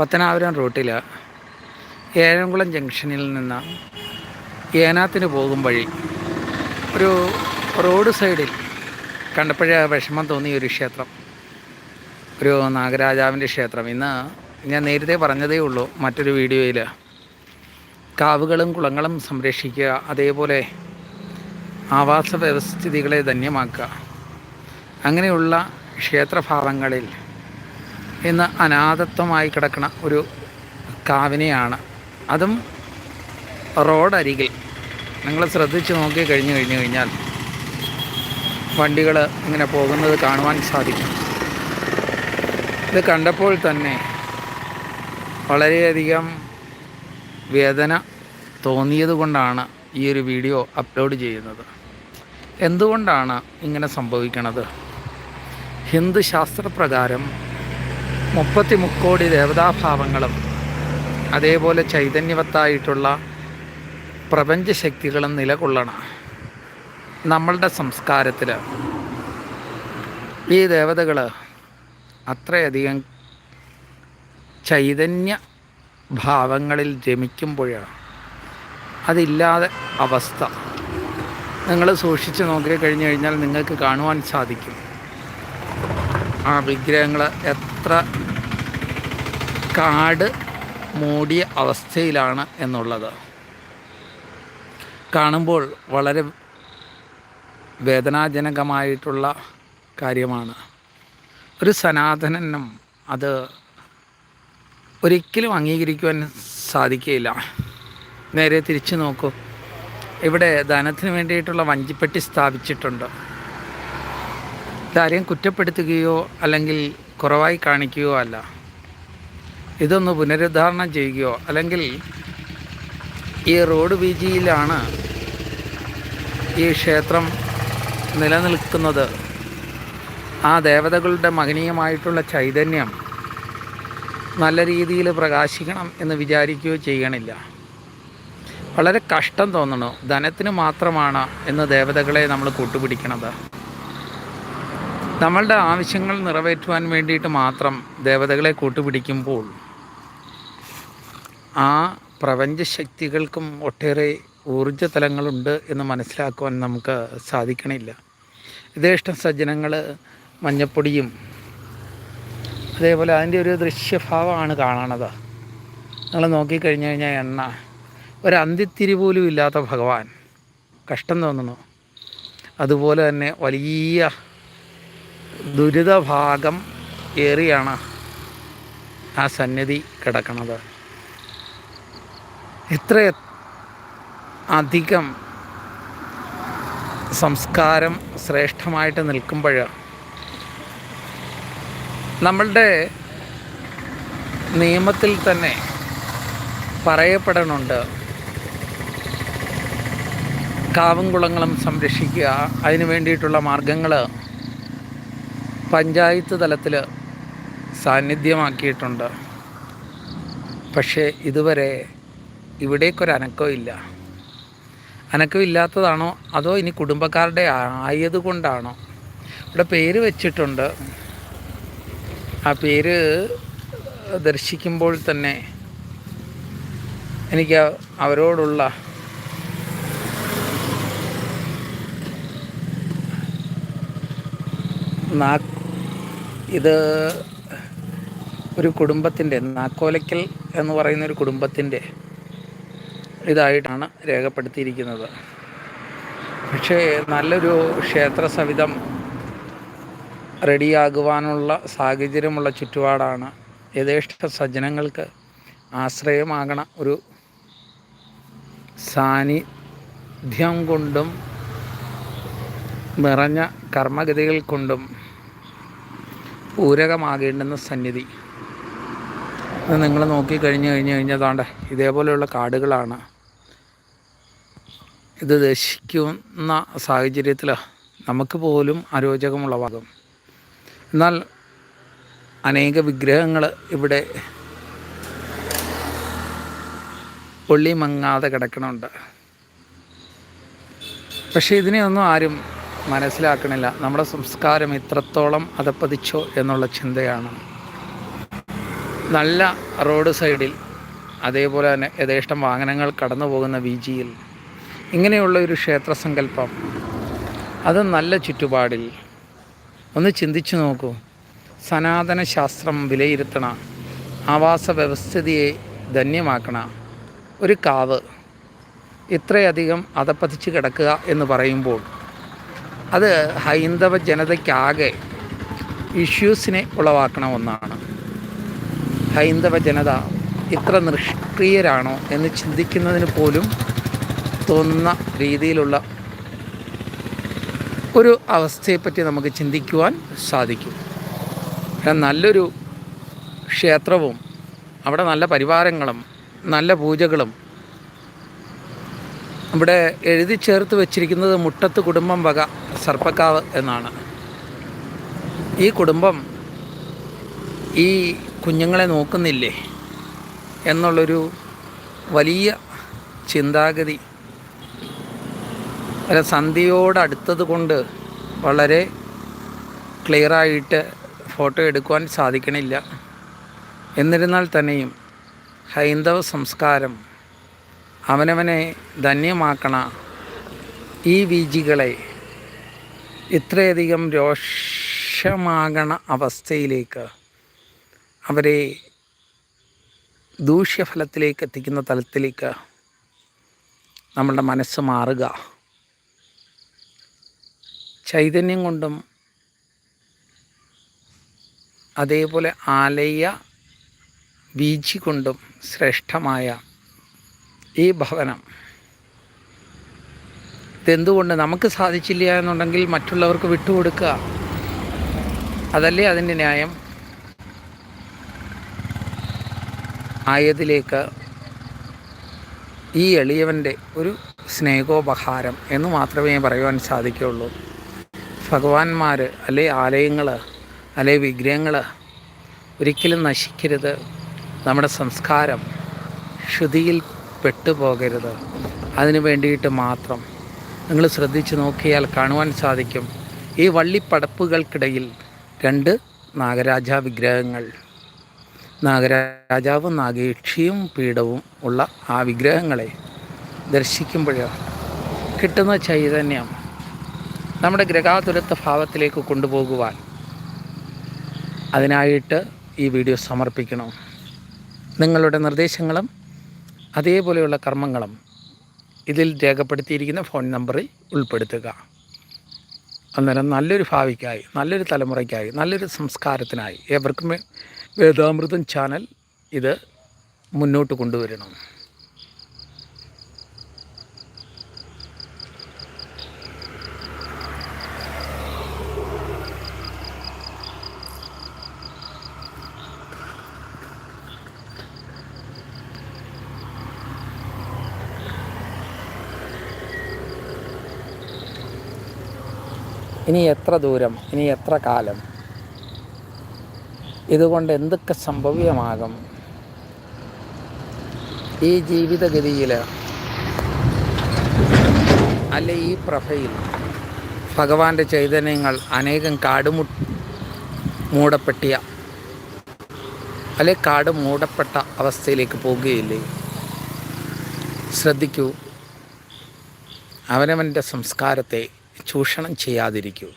പത്തനാപുരം റൂട്ടിൽ ഏഴംകുളം ജംഗ്ഷനിൽ നിന്ന് ഏനാത്തിന് പോകും വഴി ഒരു റോഡ് സൈഡിൽ കണ്ടപ്പോഴേ വിഷമം തോന്നിയ ഒരു ക്ഷേത്രം ഒരു നാഗരാജാവിന്റെ ക്ഷേത്രം. ഇന്ന് ഞാൻ നേരത്തെ പറഞ്ഞതേ ഉള്ളൂ മറ്റൊരു വീഡിയോയിൽ കാവുകളും കുളങ്ങളും സംരക്ഷിക്കുക അതേപോലെ ആവാസ വ്യവസ്ഥിതികളെ ധന്യമാക്കുക. അങ്ങനെയുള്ള ക്ഷേത്രഭാവങ്ങളിൽ ഇന്ന് അനാഥത്വമായി കിടക്കുന്ന ഒരു കാവിനെയാണ്. അതും റോഡരികിൽ. നിങ്ങൾ ശ്രദ്ധിച്ച് നോക്കി കഴിഞ്ഞു കഴിഞ്ഞു കഴിഞ്ഞാൽ വണ്ടികൾ ഇങ്ങനെ പോകുന്നത് കാണുവാൻ സാധിക്കും. ഇത് കണ്ടപ്പോൾ തന്നെ വളരെയധികം വേദന തോന്നിയത് കൊണ്ടാണ് ഈ ഒരു വീഡിയോ അപ്ലോഡ് ചെയ്യുന്നത്. എന്തുകൊണ്ടാണ് ഇങ്ങനെ സംഭവിക്കുന്നത് ഹിന്ദു ശാസ്ത്രപ്രകാരം മുപ്പത്തി മുക്കോടി ദേവതാഭാവങ്ങളും അതേപോലെ ചൈതന്യവത്തായിട്ടുള്ള പ്രപഞ്ചശക്തികളും നിലകൊള്ളണം നമ്മളുടെ സംസ്കാരത്തിൽ ഈ ദേവതകൾ അത്രയധികം ചൈതന്യ ഭാവങ്ങളിൽ രമിക്കുമ്പോഴാണ് അതില്ലാതെ അവസ്ഥ. നിങ്ങൾ സൂക്ഷിച്ച് നോക്കി കഴിഞ്ഞു കഴിഞ്ഞാൽ നിങ്ങൾക്ക് കാണുവാൻ സാധിക്കും. ആ വിഗ്രഹങ്ങൾ എത്ര കാട് മൂടിയ അവസ്ഥയിലാണ് എന്നുള്ളത്. കാണുമ്പോൾ വളരെ വേദനാജനകമായിട്ടുള്ള കാര്യമാണ്. ഒരു സനാതനനും അത് ഒരിക്കലും അംഗീകരിക്കുവാൻ സാധിക്കുകയില്ല നേരെ തിരിച്ചു നോക്കൂ. ഇവിടെ ധനത്തിന് വേണ്ടിയിട്ടുള്ള വഞ്ചിപ്പെട്ടി സ്ഥാപിച്ചിട്ടുണ്ട്. ഇതാരെയും കുറ്റപ്പെടുത്തുകയോ അല്ലെങ്കിൽ കുറവായി കാണിക്കുകയോ അല്ല. ഇതൊന്ന് പുനരുദ്ധാരണം ചെയ്യുകയോ അല്ലെങ്കിൽ ഈ റോഡ് വീജിയിലാണ് ഈ ക്ഷേത്രം നിലനിൽക്കുന്നത്. ആ ദേവതകളുടെ മഹനീയമായിട്ടുള്ള ചൈതന്യം നല്ല രീതിയിൽ പ്രകാശിക്കണം എന്ന് വിചാരിക്കുകയോ ചെയ്യണില്ല. വളരെ കഷ്ടം തോന്നണു. ധനത്തിന് മാത്രമാണ് എന്ന് ദേവതകളെ നമ്മൾ കൂട്ടുപിടിക്കണത്. നമ്മളുടെ ആവശ്യങ്ങൾ നിറവേറ്റുവാൻ വേണ്ടിയിട്ട് മാത്രം ദേവതകളെ കൂട്ടുപിടിക്കുമ്പോൾ ആ പ്രപഞ്ചശക്തികൾക്കും ഒട്ടേറെ ഊർജതലങ്ങളുണ്ട് എന്ന് മനസ്സിലാക്കുവാൻ നമുക്ക് സാധിക്കണില്ല. യഥേഷ്ട സജ്ജനങ്ങൾ മഞ്ഞപ്പൊടിയും അതേപോലെ അതിന്റെ ഒരു ദൃശ്യഭാവമാണ് കാണണത് നിങ്ങൾ നോക്കിക്കഴിഞ്ഞു കഴിഞ്ഞാൽ എണ്ണ. ഒരു അന്ത്യത്തിരി പോലും ഇല്ലാത്ത ഭഗവാൻ. കഷ്ടം തോന്നുന്നു. അതുപോലെ തന്നെ വലിയ ദുരിതഭാഗം ഏറിയാണ് ആ സന്നിധി കിടക്കുന്നത്. ഇത്ര അധികം സംസ്കാരം ശ്രേഷ്ഠമായിട്ട് നിൽക്കുമ്പോൾ നമ്മളുടെ നിയമത്തിൽ തന്നെ പറയപ്പെടണുണ്ട്. കാവും കുളങ്ങളും സംരക്ഷിക്കുക അതിനു വേണ്ടിയിട്ടുള്ള മാർഗങ്ങൾ പഞ്ചായത്ത് തലത്തിൽ സാന്നിധ്യമാക്കിയിട്ടുണ്ട്. പക്ഷേ ഇതുവരെ ഇവിടേക്കൊരു അനക്കമില്ല അനക്കമില്ലാത്തതാണോ? അതോ ഇനി കുടുംബക്കാരുടെ ആയതുകൊണ്ടാണോ? ഇവിടെ പേര് വെച്ചിട്ടുണ്ട്. ആ പേര് ദർശിക്കുമ്പോൾ തന്നെ എനിക്ക് അവരോടുള്ള നാ ഇത് ഒരു കുടുംബത്തിന്റെ നാക്കോലയ്ക്കൽ എന്ന് പറയുന്ന ഒരു കുടുംബത്തിന്റെ ഇതായിട്ടാണ് രേഖപ്പെടുത്തിയിരിക്കുന്നത്. പക്ഷേ നല്ലൊരു ക്ഷേത്ര സവിധം റെഡിയാകുവാനുള്ള സാഹചര്യമുള്ള ചുറ്റുപാടാണ് യഥേഷ്ട സജ്ജനങ്ങൾക്ക് ആശ്രയമാകണ ഒരു സാന്നിധ്യം കൊണ്ടും നിറഞ്ഞ കർമ്മഗതികൾ കൊണ്ടും പൂരകമാകേണ്ടുന്ന സന്നിധി. ഇത് നിങ്ങൾ നോക്കി കഴിഞ്ഞ് കഴിഞ്ഞു കഴിഞ്ഞാൽ താണ്ട ഇതേപോലെയുള്ള കാടുകളാണ്. ഇത് ദർശിക്കുന്ന സാഹചര്യത്തിൽ നമുക്ക് പോലും അരോചകമുള്ളവാകും എന്നാൽ അനേക വിഗ്രഹങ്ങൾ ഇവിടെ പൊള്ളി മങ്ങാതെ കിടക്കണുണ്ട്. പക്ഷേ ഇതിനെയൊന്നും ആരും മനസ്സിലാക്കണില്ല. നമ്മുടെ സംസ്കാരം ഇത്രത്തോളം അതപ്പതിച്ചോ എന്നുള്ള ചിന്തയാണ്. നല്ല റോഡ് സൈഡിൽ അതേപോലെ തന്നെ യഥേഷ്ടം വാഹനങ്ങൾ കടന്നു പോകുന്ന വീജിയിൽ ഇങ്ങനെയുള്ള ഒരു ക്ഷേത്ര സങ്കല്പം അത് നല്ല ചുറ്റുപാടിൽ. ഒന്ന് ചിന്തിച്ചു നോക്കൂ. സനാതന ശാസ്ത്രം വിലയിരുത്തണ ആവാസ വ്യവസ്ഥിതിയെ ധന്യമാക്കണ ഒരു കാവ് ഇത്രയധികം അതപ്പതിച്ച് കിടക്കുക എന്ന് പറയുമ്പോൾ അത് ഹൈന്ദവ ജനതയ്ക്കാകെ ഇഷ്യൂസിനെ ഉളവാക്കണ ഒന്നാണ് ഹൈന്ദവ ജനത ഇത്ര നിഷ്ക്രിയരാണോ എന്ന് ചിന്തിക്കുന്നതിന് പോലും തോന്നുന്ന രീതിയിലുള്ള ഒരു അവസ്ഥയെപ്പറ്റി നമുക്ക് ചിന്തിക്കുവാൻ സാധിക്കും. നല്ലൊരു ക്ഷേത്രവും അവിടെ നല്ല പരിവാരങ്ങളും നല്ല പൂജകളും ഇവിടെ എഴുതി ചേർത്ത് വെച്ചിരിക്കുന്നത് മുട്ടത്ത് കുടുംബം വക സർപ്പക്കാവ് എന്നാണ്. ഈ കുടുംബം ഈ കുഞ്ഞുങ്ങളെ നോക്കുന്നില്ലേ എന്നുള്ളൊരു വലിയ ചിന്താഗതി അല്ല സന്ധ്യയോടടുത്തത് കൊണ്ട് വളരെ ക്ലിയറായിട്ട് ഫോട്ടോ എടുക്കുവാൻ സാധിക്കണില്ല. എന്നിരുന്നാൽ തന്നെയും ഹൈന്ദവ സംസ്കാരം അവനവനെ ധന്യമാക്കണ ഈ വീജികളെ ഇത്രയധികം രോഷമാകണ അവസ്ഥയിലേക്ക് അവരെ ദൂഷ്യഫലത്തിലേക്ക് എത്തിക്കുന്ന തലത്തിലേക്ക് നമ്മളുടെ മനസ്സ് മാറുക. ചൈതന്യം കൊണ്ടും അതേപോലെ ആലയ വീജി കൊണ്ടും ശ്രേഷ്ഠമായ ഈ ഭവനം. ഇതെന്തുകൊണ്ട് നമുക്ക് സാധിച്ചില്ല എന്നുണ്ടെങ്കിൽ മറ്റുള്ളവർക്ക് വിട്ടുകൊടുക്കുക? അതല്ലേ അതിന്റെ ന്യായം? ആയതിലേക്ക് ഈ എളിയവന്റെ ഒരു സ്നേഹോപഹാരം എന്ന് മാത്രമേ പറയുവാൻ സാധിക്കുകയുള്ളൂ. ഭഗവാന്മാർ അല്ലെ ആലയങ്ങൾ അല്ലെ വിഗ്രഹങ്ങൾ ഒരിക്കലും നശിക്കരുത്. നമ്മുടെ സംസ്കാരം ശ്രുതിയിൽ പെട്ടുപോകരുത്. അതിന് വേണ്ടിയിട്ട് മാത്രം നിങ്ങൾ ശ്രദ്ധിച്ചു നോക്കിയാൽ കാണുവാൻ സാധിക്കും. ഈ വള്ളിപ്പടപ്പുകൾക്കിടയിൽ രണ്ട് നാഗരാജ വിഗ്രഹങ്ങൾ. നാഗരാജാവും നാഗേക്ഷിയും പീഠവും ഉള്ള ആ വിഗ്രഹങ്ങളെ ദർശിക്കുമ്പോഴോ കിട്ടുന്ന ചൈതന്യം നമ്മുടെ ഗ്രഹാതുരത്വ ഭാവത്തിലേക്ക് കൊണ്ടുപോകുവാൻ അതിനായിട്ട് ഈ വീഡിയോ സമർപ്പിക്കണം. നിങ്ങളുടെ നിർദ്ദേശങ്ങളും അതേപോലെയുള്ള കർമ്മങ്ങളും ഇതിൽ രേഖപ്പെടുത്തിയിരിക്കുന്ന ഫോൺ നമ്പറിൽ ഉൾപ്പെടുത്തുക. അന്നേരം നല്ലൊരു ഭാവിക്കായി നല്ലൊരു തലമുറയ്ക്കായി നല്ലൊരു സംസ്കാരത്തിനായി ഏവർക്കും വേദാമൃതം ചാനൽ ഇത് മുന്നോട്ട് കൊണ്ടുവരണം. ഇനി എത്ര ദൂരം ഇനി എത്ര കാലം? ഇതുകൊണ്ട് എന്തൊക്കെ സംഭവ്യമാകും? ഈ ജീവിതഗതിയിൽ അല്ലെ ഈ പ്രഭയിൽ ഭഗവാന്റെ ചൈതന്യങ്ങൾ അനേകം കാടുമു മൂടപ്പെട്ടിയ അല്ലെ കാട് മൂടപ്പെട്ട അവസ്ഥയിലേക്ക് പോകുകയില്ലേ? ശ്രദ്ധിക്കൂ. അവനവന്റെ സംസ്കാരത്തെ ചൂഷണം ചെയ്യാതിരിക്കൂ.